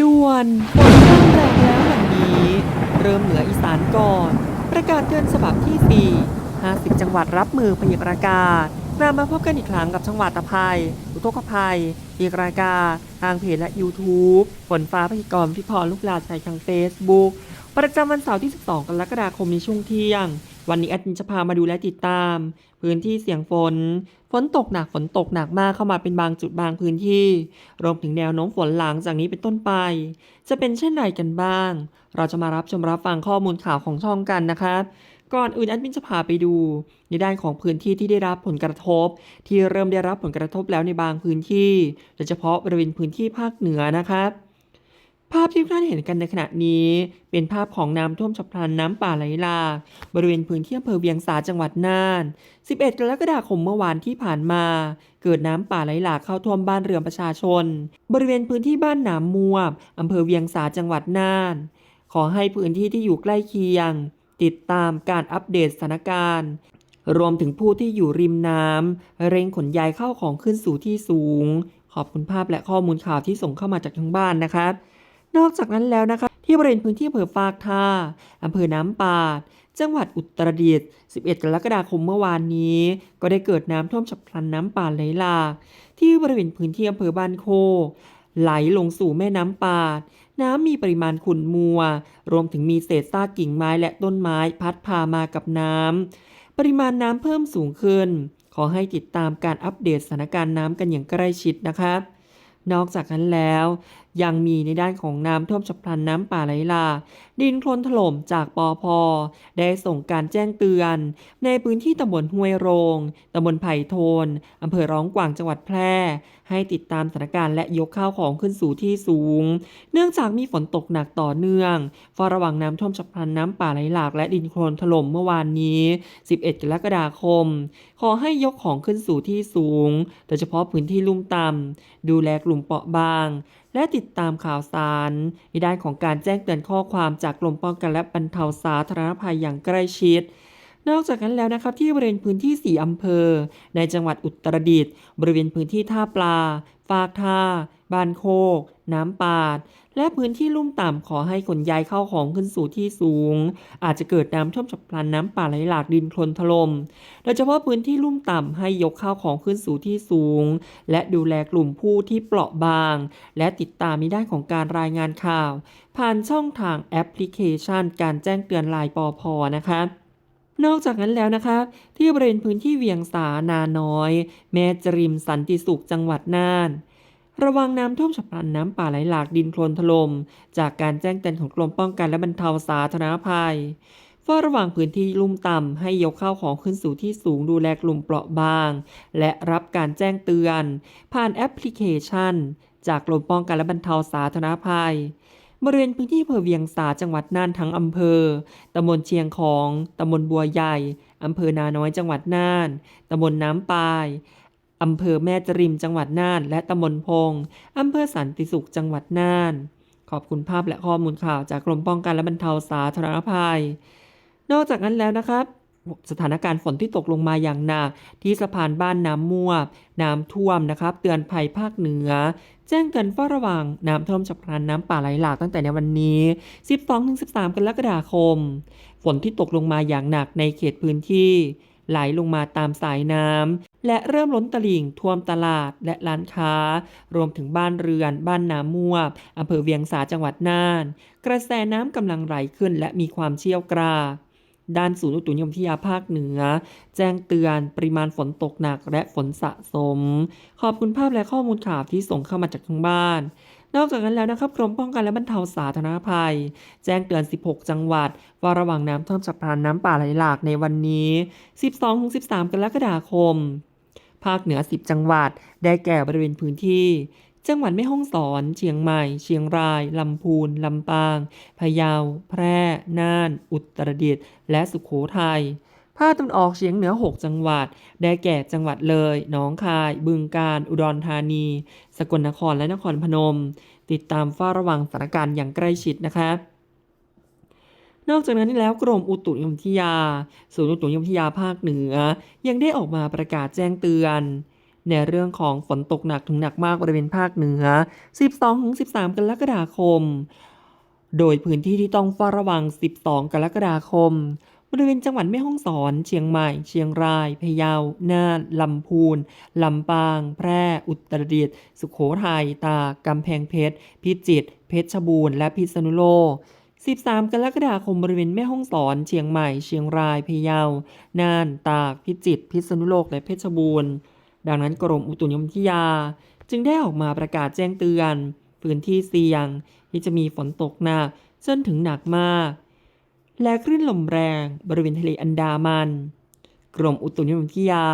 ด่วนฝนเริ่มแรงแล้ววันนี้ เริ่มเหนืออีสานก่อน ประกาศเตือนฉบับที่ 4 50 จังหวัดรับมือพยากรากาศกลับมาพบกันอีกครั้งกับจังหวัดตะไคร้อุทกภัยพยากรากาศทางเพจและ YouTube ฝนฟ้าพยากรณ์ที่พรลูกหลานใช้ทาง Facebook ประจำวันเสาร์ที่ 12 กรกฎาคมในช่วงเที่ยง วันนี้แอดมินจะพามาดูและติดตาม พื้นที่เสี่ยงฝน ฝนตกหนักฝนตกหนักมากเข้ามาเป็นบางจุดบางพื้นที่ รวมถึงแนวโน้มฝนหลังจากนี้เป็นต้นไป จะเป็นเช่นไรกันบ้าง เราจะมารับชมรับฟังข้อมูลข่าวของช่องกันนะครับก่อนอื่นแอดมินจะพาไปดู ในด้านของพื้นที่ที่ได้รับผลกระทบ ที่เริ่มได้รับผลกระทบแล้วในบางพื้นที่ โดยเฉพาะบริเวณพื้นที่ภาคเหนือนะครับ ภาพที่ทุกท่านเห็นกันในขณะนี้ เป็นภาพของน้ำท่วมฉับพลันน้ำป่าไหลหลากบริเวณพื้นที่อำเภอเวียงสาจังหวัดน่าน 11 กรกฎาคมเมื่อวานที่ผ่านมา เกิดน้ำป่าไหลหลากเข้าท่วมบ้านเรือนประชาชน บริเวณพื้นที่บ้านหนามมัวอำเภอเวียงสาจังหวัดน่าน ขอให้พื้นที่ที่อยู่ใกล้เคียง ติดตามการอัปเดตสถานการณ์รวมถึงผู้ที่อยู่ริมน้ำเร่งขนย้ายเข้าของขึ้นสู่ที่สูง ขอบคุณภาพและข้อมูลข่าวที่ส่งเข้ามาจากทางบ้านนะครับ นอกจากนั้นแล้วนะคะที่บริเวณพื้นที่อำเภอฟากท่าอำเภอน้ำปาด จังหวัดอุตรดิตถ์ 11 กรกฎาคมเมื่อวานนี้ ก็ได้เกิดน้ำท่วมฉับพลันน้ำป่าไหลหลากที่บริเวณพื้นที่อำเภอบ้านโค ไหลลงสู่แม่น้ำปาด น้ำมีปริมาณขุ่นมัว รวมถึงมีเศษซากกิ่งไม้และต้นไม้พัดพามากับน้ำ ปริมาณน้ำเพิ่มสูงขึ้น ขอให้ติดตามการอัปเดตสถานการณ์น้ำกันอย่างใกล้ชิดนะครับนอกจากนั้นแล้ว ยังมีในด้านของน้ำท่วมฉับพลันน้ำป่าไหลหลากดินโคลนถล่มจากปอพได้ส่งการแจ้งเตือน ในพื้นที่ตำบลห้วยโรงตำบลไผ่โทนอำเภอร้องกวางจังหวัดแพร่ ให้ติดตามสถานการณ์และยกข้าวของขึ้นสู่ที่สูง เนื่องจากมีฝนตกหนักต่อเนื่องเฝ้าระวังน้ำท่วมฉับพลันน้ำป่าไหลหลากและดินโคลนถล่มเมื่อวานนี้ 11 กรกฎาคม ขอให้ยกของขึ้นสู่ที่สูง โดยเฉพาะพื้นที่ลุ่มต่ำดูแลกลุ่มเปราะบาง และติดตามข่าวสารในด้านของการแจ้งเตือนข้อความจากกรมป้องกันและบรรเทาสาธารณภัยอย่างใกล้ชิด นอกจากนั้นแล้วนะครับที่บริเวณพื้นที่ 4 อำเภอ ในจังหวัดอุตรดิตถ์บริเวณพื้นที่ท่าปลา ฟากท่าบ้านโคก น้ำปาด และพื้นที่ลุ่มต่ำขอให้ขนย้ายเข้าของขึ้นสู่ที่สูง อาจจะเกิดน้ำท่วมฉับพลันน้ำป่าไหลหลากดินโคลนถล่มโดยเฉพาะพื้นที่ลุ่มต่ำให้ยกข้าวของขึ้นสู่ที่สูง และดูแลกลุ่มผู้ที่เปราะบาง และติดตามในด้านของการรายงานข่าว ผ่านช่องทางแอปพลิเคชัน การแจ้งเตือนลายปอพนะคะ นอกจากนั้นแล้วนะคะ ที่บริเวณพื้นที่เวียงสานาน้อย แม่จริมสันติสุขจังหวัดน่าน ระวังน้ำท่วมฉับพลันน้ำป่าไหลหลากดินโคลนถล่มจากการแจ้งเตือนของกรมป้องกันและบรรเทาสาธารณภัยเฝ้าระวังพื้นที่ลุ่มต่ำให้ยกข้าวของขึ้นสู่ที่สูงดูแลกลุ่มเปราะบาง และรับการแจ้งเตือน ผ่านแอปพลิเคชัน จากกรมป้องกันและบรรเทาสาธารณภัย บริเวณพื้นที่อำเภอเวียงสาจังหวัดน่านทั้งอำเภอ ตำบลเชียงของ ตำบลบัวใหญ่ อำเภอนาน้อยจังหวัดน่าน ตำบลน้ำปายอำเภอแม่จริมจังหวัดน่าน และตำบลพง อำเภอสันติสุขจังหวัดน่าน ขอบคุณภาพและข้อมูลข่าวจากกรมป้องกันและบรรเทาสาธารณภัย นอกจากนั้นแล้วนะครับ สถานการณ์ฝนที่ตกลงมาอย่างหนักที่สะพานบ้านน้ำม่ว น้ำท่วมนะครับ เตือนภัยภาคเหนือ แจ้งเตือนเฝ้าระวังน้ำท่วมฉับพลันน้ำป่าไหลหลากตั้งแต่ในวันนี้ 12-13 กรกฎาคม ฝนที่ตกลงมาอย่างหนักในเขตพื้นที่ ไหลลงมาตามสายน้ำและเริ่มล้นตลิ่งท่วมตลาดและร้านค้า รวมถึงบ้านเรือน บ้านน้ำม่วอำเภอเวียงสาจังหวัดน่าน กระแสน้ำกำลังไหลขึ้นและมีความเชี่ยวกราก ด้านศูนย์อุตุนิยมวิทยาภาคเหนือ แจ้งเตือนปริมาณฝนตกหนักและฝนสะสม ขอบคุณภาพและข้อมูลข่าวที่ส่งเข้ามาจากทางบ้าน นอกจากนั้นแล้วนะครับกรมป้องกันและบรรเทาสาธารณภัย แจ้งเตือน 16 จังหวัด ว่าระวังน้ำท่วมฉับพลันน้ำป่าไหลหลากในวันนี้ 12-13 กรกฎาคม ภาคเหนือ 10 จังหวัด ได้แก่บริเวณพื้นที่ จังหวัดแม่ฮ่องสอน เชียงใหม่ เชียงราย ลำพูน ลำปาง พะเยา แพร่ น่าน อุตรดิตถ์ และสุโขทัย ภาคตะวันออกเฉียงเหนือ 6 จังหวัด ได้แก่จังหวัดเลย หนองคาย บึงกาฬ อุดรธานี สกลนคร และนครพนม ติดตามเฝ้าระวังสถานการณ์อย่างใกล้ชิดนะครับนอกจากนั้นแล้วกรมอุตุนิยมวิทยา ศูนย์อุตุนิยมวิทยาภาคเหนือ ยังได้ออกมาประกาศแจ้งเตือน ในเรื่องของฝนตกหนักถึงหนักมากบริเวณภาคเหนือ 12-13 กรกฎาคม โดยพื้นที่ที่ต้องเฝ้าระวัง 12 กรกฎาคม บริเวณจังหวัดแม่ฮ่องสอน เชียงใหม่ เชียงราย พะเยา น่าน ลำพูน ลำปาง แพร่ อุตรดิตถ์ สุโขทัย ตากกำแพงเพชร พิจิตร เพชรบูรณ์ และพิษณุโลก13 กรกฎาคมบริเวณแม่ฮ่องสอน เชียงใหม่ เชียงราย พะเยา น่าน ตาก พิจิตร พิษณุโลก และเพชรบูรณ์ ดังนั้นกรมอุตุนิยมวิทยา จึงได้ออกมาประกาศแจ้งเตือน พื้นที่เสี่ยง ที่จะมีฝนตกหนักจนถึงหนักมาก และคลื่นลมแรงบริเวณทะเลอันดามัน กรมอุตุนิยมวิทยา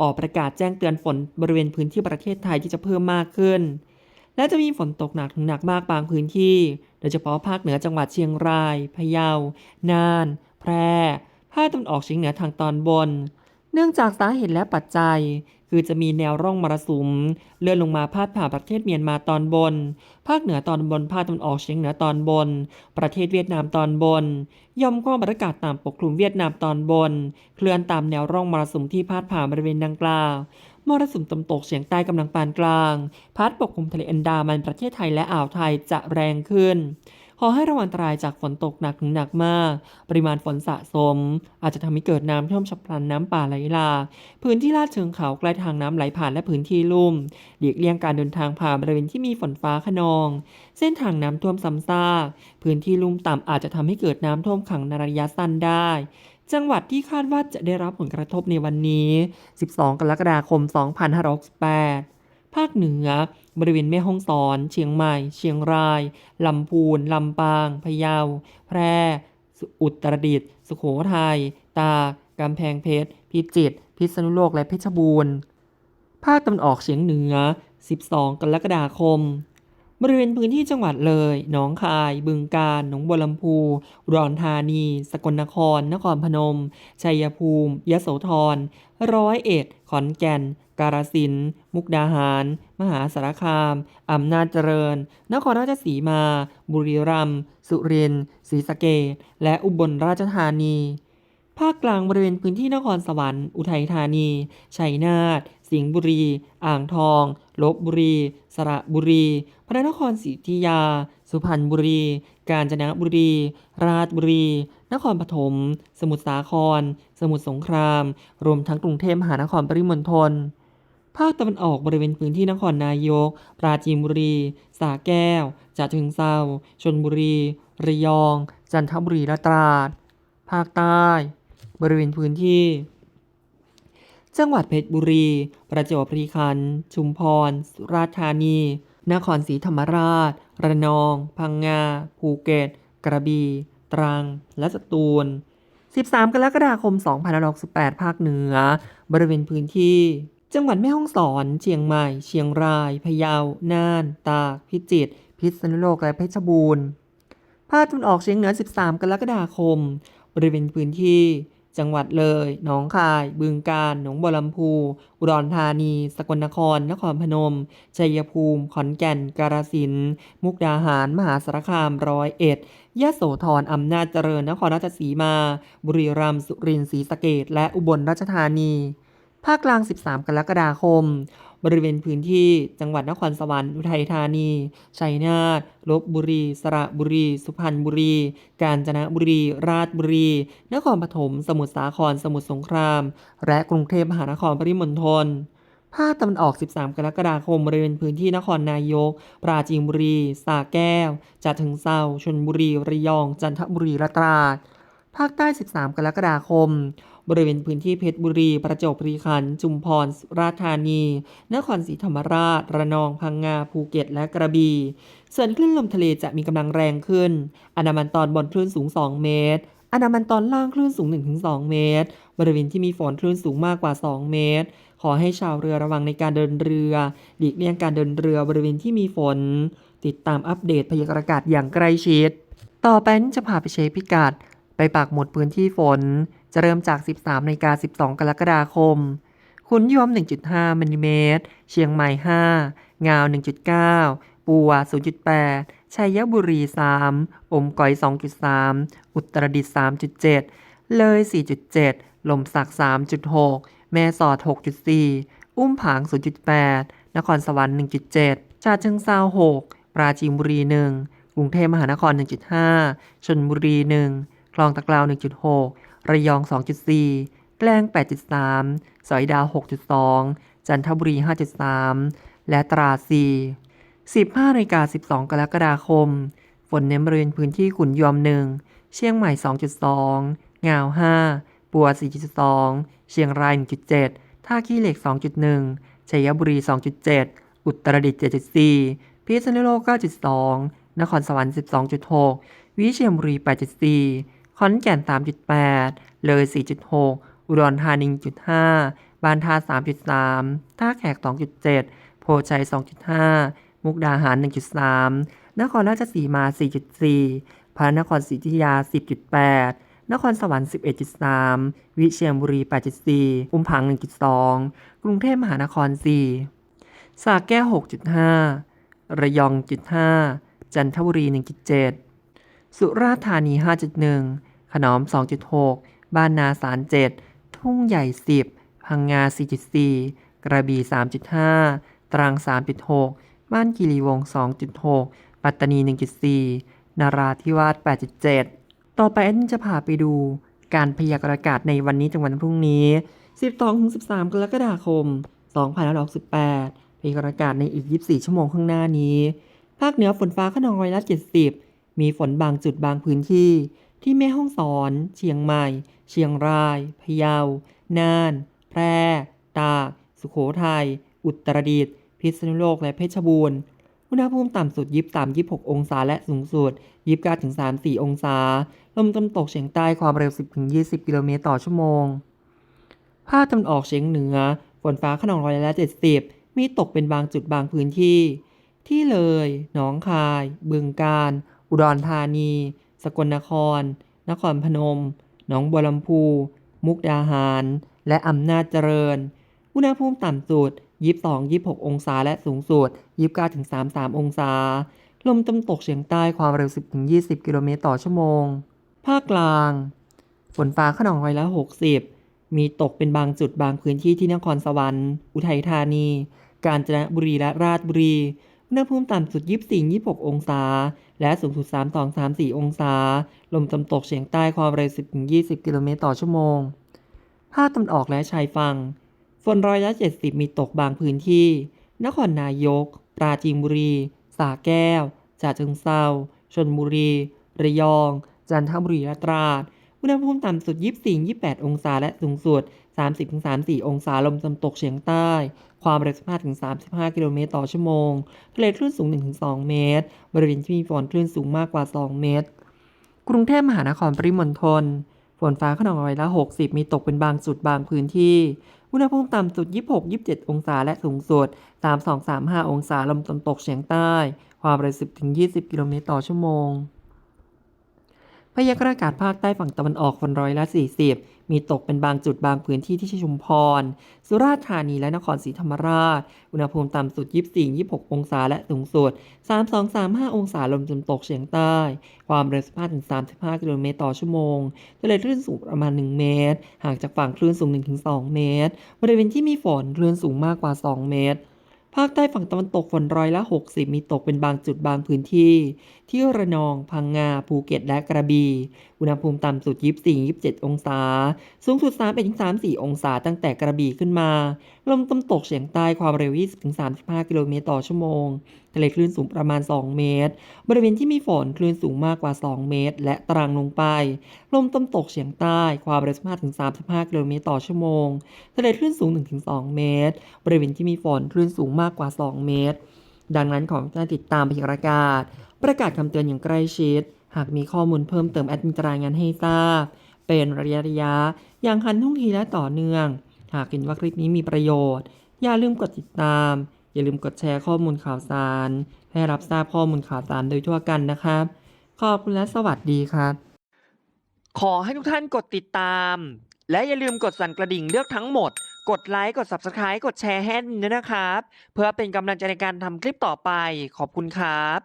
ออกประกาศแจ้งเตือนฝนบริเวณพื้นที่ประเทศไทยที่จะเพิ่มมากขึ้น และจะมีฝนตกหนักถึงหนักมากบางพื้นที่ โดยเฉพาะภาคเหนือจังหวัดเชียงราย พะเยา น่าน แพร่ภาคตะวันออกเฉียงเหนือทางตอนบน เนื่องจากสาเหตุและปัจจัย คือจะมีแนวร่องมรสุมเลื่อนลงมาพาดผ่านประเทศเมียนมาตอนบน ภาคเหนือตอนบนภาคตะวันออกเฉียงเหนือตอนบน ประเทศเวียดนามตอนบนยอมความอากาศต่ำปกคลุมเวียดนามตอนบน เคลื่อนตามแนวร่องมรสุมที่พาดผ่านบริเวณดังกล่าวมรสุมตะวันตกเฉียงใต้กำลังปานกลาง พัดปกคลุมทะเลอันดามันประเทศไทยและอ่าวไทยจะแรงขึ้น ขอให้ระวังอันตรายจากฝนตกหนักถึงหนักมาก ปริมาณฝนสะสม อาจจะทำให้เกิดน้ำท่วมฉับพลันน้ำป่าไหลหลากพื้นที่ลาดเชิงเขาใกล้ทางน้ำไหลผ่านและพื้นที่ลุ่มหลีกเลี่ยงการเดินทางผ่านบริเวณที่มีฝนฟ้าขนอง เส้นทางน้ำท่วมซ้ำซากพื้นที่ลุ่มต่ำอาจจะทำให้เกิดน้ำท่วมขังในระยะสั้นได้จังหวัดที่คาดว่าจะได้รับผลกระทบในวันนี้ 12 กรกฎาคม 2568 ภาคเหนือ บริเวณแม่ฮ่องสอน เชียงใหม่ เชียงราย ลำพูน ลำปาง พะเยา แพร่ อุตรดิตถ์ สุโขทัย ตากกำแพงเพชร พิจิตร พิษณุโลก และเพชรบูรณ์ ภาคตะวันออกเฉียงเหนือ 12 กรกฎาคม บริเวณพื้นที่จังหวัดเลย หนองคาย บึงกาฬ หนองบัวลำพูอุดรธานี สกลนคร นครพนม ชัยภูมิ ยะโสธร ร้อยเอ็ด ขอนแก่น กาฬสิน มุกดาหาร มหาสารคาม อำนาจเจริญ นครราชสีมา บุรีรัมย์ สุรินทร์ ศรีสะเกษและอุบลราชธานี ภาคกลางบริเวณพื้นที่นครสวรรค์ อุทัยธานี ชัยนาท สิงห์บุรี อ่างทอง ลบบุรี สระบุรี พระนครศรีอยุธยา สุพรรณบุรี กาญจนบุรี ราชบุรี นครปฐม สมุทรสาคร สมุทรสงคราม รวมทั้งกรุงเทพมหานครปริมณฑล ภาคตะวันออกบริเวณพื้นที่นครนายก ปราจีนบุรีสระแก้วฉะเชิงเทราชลบุรี ระยอง จันทบุรีและตราด ภาคใต้ บริเวณพื้นที่ จังหวัดเพชรบุรี ประจวบคีรีขันธ์ ชุมพร สุราษฎร์ธานี นครศรีธรรมราช ระนอง พังงา ภูเก็ต กระบี่ ตรัง และสตูล 13 กรกฎาคม 2568 ภาคเหนือ บริเวณพื้นที่ จังหวัดแม่ฮ่องสอน เชียงใหม่ เชียงราย พะเยา น่าน ตาก พิจิตร พิษณุโลก และเพชรบูรณ์ ภาคตะวันออกเฉียงเหนือ 13 กรกฎาคม บริเวณพื้นที่ จังหวัดเลย หนองคาย บึงกาฬ หนองบัวลำพู อุดรธานี สกลนคร นครพนม ชัยภูมิ ขอนแก่น กาฬสินธุ์ มุกดาหาร มหาสารคาม ร้อยเอ็ด ยะโสธร อำนาจเจริญ นครราชสีมา บุรีรัมย์ สุรินทร์ ศรีสะเกษและอุบลราชธานี ภาคกลาง 13 กรกฎาคม บริเวณพื้นที่จังหวัดนครสวรรค์อุทัยธานี ชัยนาทลบบุรี สระบุรี สุพรรณบุรี กาญจนบุรี ราชบุรี นครปฐม สมุทรสาคร สมุทรสงคราม และกรุงเทพมหานครปริมณฑลภาคตะวันออก 13 กรกฎาคม บริเวณพื้นที่นครนายก ปราจีนบุรีสระแก้วฉะเชิงเทราชลบุรี ระยอง จันทบุรีและตราด ภาคใต้ 13 กรกฎาคม บริเวณพื้นที่เพชรบุรี ประจวบคีรีขันธ์จุมพร ราษฎร์ธานี นครศรีธรรมราช ระนอง พังงา ภูเก็ต และกระบี่ ส่วนคลื่นลมทะเลจะมีกำลังแรงขึ้น อันดามันตอนบนคลื่นสูง 2 เมตรอันดามันตอนล่างคลื่นสูง 1-2 เมตร บริเวณที่มีฝนคลื่นสูงมากกว่า 2 เมตร ขอให้ชาวเรือระวังในการเดินเรือ หลีกเลี่ยงการเดินเรือบริเวณที่มีฝน ติดตามอัปเดตพยากรณ์อากาศอย่างใกล้ชิด ต่อไปนี้จะพาไปเช็คพิกัด ไปปักหมุดพื้นที่ฝน จะเริ่มจาก 13นาฬิกา12 กรกฎาคมขุนยวม 1.5มิลลิเมตร เชียงใหม่ 5 งาว 1.9 ปัว 0.8 ชัยบุรี 3 อมก๋อย 2.3 อุตรดิตถ์3.7 เลย 4.7 ลมสัก 3.6 แม่สอด 6.4 อุ้มผาง 0.8 นครสวรรค์ 1.7 ชาเชิงเซา6 ปราจีนบุรี 1 กรุงเทพมหานคร 1.5 ชนบุรี 1 คลองตะกราว 1.6 ระยอง 2.4 แกล้ง8.3 สอยดาว 6.2 จันทบุรี 5.3 และตราด4 15นาฬิกา12 กรกฎาคม ฝนเน้นบริเวณพื้นที่ขุนยอม1เชียงใหม่ 2.2 งาว 5 ปัว 4.2 เชียงราย 1.7 ท่าขี้เหล็ก 2.1 ชัยบุรี 2.7 อุตรดิตถ์ 7.4 พิษณุโลก 9.2 นครสวรรค์ 12.6 วิเชียรบุรี 8.4 ขอนแก่น 3.8 เลย 4.6 อุดรธานี1.5 บานทา 3.3 ท่าแขก 2.7 โพชัย 2.5 มุกดาหาร 1.3 นครราชสีมา 4.4 พระนครศรีอยุธยา 10.8 นครสวรรค์ 11.3 วิเชียรบุรี 8.4 อุ้มผัง 1.2 กรุงเทพมหานคร 4สระแก้ว 6.5 ระยอง1.5จันทบุรี 1.7 สุราษฎร์ธานี 5.1 ขนอม 2.6 บ้านนาสาร 7 ทุ่งใหญ่ 10 พังงา 4.4 กระบี่ 3.5 ตรัง 3.6 บ้านกิริวง 2.6 ปัตตานี 1.4 นาราธิวาส 8.7 ต่อไปอดมินจะพาไปดูการพยากรณ์อากาศในวันนี้ถึงวันพรุ่งนี้ 12-13 กรกฎาคม 2568พยากรณ์อากาศในอีก 24 ชั่วโมงข้างหน้านี้ ภาคเหนือฝนฟ้าขนองร้อยละ70 มีฝนบางจุดบางพื้นที่ ที่แม่ฮ่องสอน เชียงใหม่ เชียงราย พะเยา น่าน แพร่ ตาก สุโขทัย อุตรดิตถ์ พิษณุโลก และเพชรบูรณ์ อุณหภูมิต่ำสุด 23 26 องศา และสูงสุด 29ถึง34 องศา ลมตะวันตกเฉียงใต้ความเร็ว 10ถึง20 กิโลเมตรต่อชั่วโมง ภาคตะวันออกเฉียงเหนือ ฝนฟ้าขนองร้อยละ 70 มีตกเป็นบางจุดบางพื้นที่ ที่เลย หนองคาย บึงกาฬ อุดรธานี สกลนคร นครพนม หนองบัวลำพู มุกดาหาร และอำนาจเจริญ อุณหภูมิต่ำสุด 22-26 องศาและสูงสุด 29-33 องศา ลมตะวันตกเฉียงใต้ความเร็ว 10-20 กิโลเมตรต่อชั่วโมง ภาคกลาง ฝนฟ้าขนองร้อยละ 60 มีตกเป็นบางจุดบางพื้นที่ที่นครสวรรค์ อุทัยธานี กาญจนบุรีและราชบุรี อุณหภูมิต่ำสุด 24-26 องศา และสูงสุด 32-34 องศา ลมตะวันตกเฉียงใต้ความเร็ว 10-20 กิโลเมตรต่อชั่วโมง ภาคตะวันออกและชายฝั่ง ฝนร้อยละ 70 มีตกบางพื้นที่ นครนายก ปราจีนบุรีสระแก้วฉะเชิงเทราชลบุรี ระยอง จันทบุรีและตราด อุณหภูมิต่ำสุด 24-28 องศาและสูงสุด 30-34 องศาลมตะวันตกเฉียงใต้ ความเร็ว15-35 กิโลเมตรต่อชั่วโมง ทะเลคลื่นสูง 1-2 เมตร บริเวณที่มีฝนคลื่นสูงมากกว่า 2 เมตร กรุงเทพมหานครปริมณฑล ฝนฟ้าขนองร้อยละ 60 มีตกเป็นบางจุดบางพื้นที่ อุณหภูมิต่ำสุด 26-27 องศาและสูงสุด 32-35 องศาลมตะวันตกเฉียงใต้ ความเร็ว10-20 กิโลเมตรต่อชั่วโมงพยากรณ์อากาศภาคใต้ฝั่งตะวันออกฝนร้อยละ 40 มีตกเป็นบางจุดบางพื้นที่ที่ชุมพร สุราษฎร์ธานีและนครศรีธรรมราช อุณหภูมิต่ำสุด 24-26 องศาและสูงสุด 32-35 องศาลมตะวันตกเฉียงใต้ ความเร็ว 15-35 กิโลเมตรต่อชั่วโมงทะเลคลื่นสูงประมาณ 1 เมตร ห่างจากฝั่งคลื่นสูง 1-2 เมตร บริเวณที่มีฝนคลื่นสูงมากกว่า 2 เมตรภาคใต้ฝั่งตะวันตกฝนร้อยละ 60 มีตกเป็นบางจุดบางพื้นที่ ที่ระนอง พังงา ภูเก็ต และกระบี่ อุณหภูมิต่ำสุด 24-27 องศา สูงสุด 3-34 องศา ตั้งแต่กระบี่ขึ้นมา ลมตะวันตกเฉียงใต้ความเร็ว 20-35 กิโลเมตรต่อชั่วโมง ทะเลคลื่นสูงประมาณ 2 เมตร บริเวณที่มีฝนคลื่นสูงมากกว่า 2 เมตร และตรังลงไป ลมตะวันตกเฉียงใต้ความเร็ว 15-35 กิโลเมตรต่อชั่วโมง ทะเลคลื่นสูง 1-2 เมตร บริเวณที่มีฝนคลื่นสูงมากกว่า 2 เมตร ดังนั้นขอให้ติดตามพยากรณ์อากาศ ประกาศคำเตือนอย่างใกล้ชิด หากมีข้อมูลเพิ่มเติมแอดมินจะรายงานให้ทราบ เป็นระยะระยะ อย่างทันท่วงทีและต่อเนื่อง หากเห็นว่าคลิปนี้มีประโยชน์ อย่าลืมกดติดตาม อย่าลืมกดแชร์ข้อมูลข่าวสาร ให้รับทราบข้อมูลข่าวสารโดยทั่วกันนะครับ ขอบคุณและสวัสดีครับ ขอให้ทุกท่านกดติดตาม และอย่าลืมกดสั่นกระดิ่งเลือกทั้งหมด กดไลค์ กด Subscribe กดแชร์ให้ด้วยนะครับ เพื่อเป็นกำลังใจในการทำคลิปต่อไป ขอบคุณครับ